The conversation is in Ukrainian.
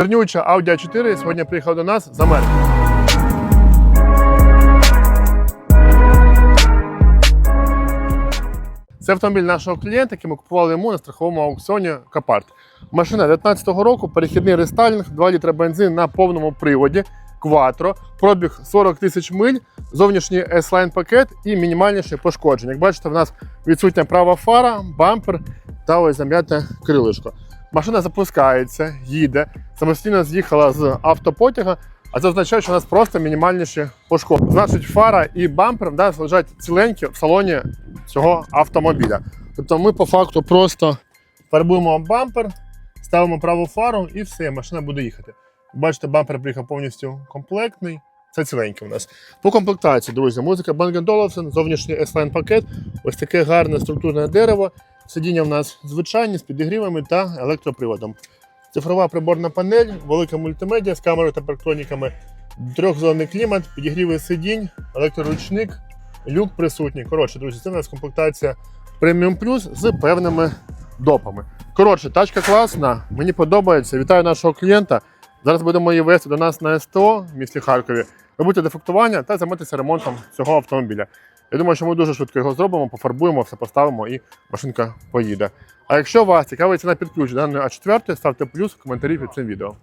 Вернюча Audi a 4 сьогодні приїхав до нас з Америки. Це автомобіль нашого клієнта, який ми купували йому на страховому аукціоні Капарт. Машина 19-го року, перехідний рестайлінг, 2 літра бензин на повному приводі, кватро, пробіг 40 тисяч миль, зовнішній S-Line пакет і мінімальніші пошкодження. Як бачите, в нас відсутня права фара, бампер та ось зам'яте крилишко. Машина запускається, їде, самостійно з'їхала з автопотяга, а це означає, що у нас просто мінімальніші пошкодження. Значить, фара і бампер да, лежать ціленькі в салоні цього автомобіля. Тобто ми по факту просто фарбуємо бампер, ставимо праву фару і все, машина буде їхати. Бачите, бампер приїхав повністю комплектний. Це ціленький у нас. По комплектації, друзі, музика Bang Olufsen, зовнішній S-Line пакет, ось таке гарне структурне дерево. Сидіння в нас звичайні з підігрівами та електроприводом. Цифрова приборна панель, велика мультимедіа з камерою та парктроніками, трьохзонний клімат, підігріви сидінь, електроручник, люк присутній. Коротше, друзі, це у нас комплектація Premium Plus з певними допами. Коротше, тачка класна, мені подобається. Вітаю нашого клієнта. Зараз будемо її вести до нас на СТО в місті Харкові, робити дефектування та займатися ремонтом цього автомобіля. Я думаю, що ми дуже швидко його зробимо, пофарбуємо, все поставимо і машинка поїде. А якщо вас цікавить ціна під ключ даної А4, ставте плюс в коментарі під цим відео.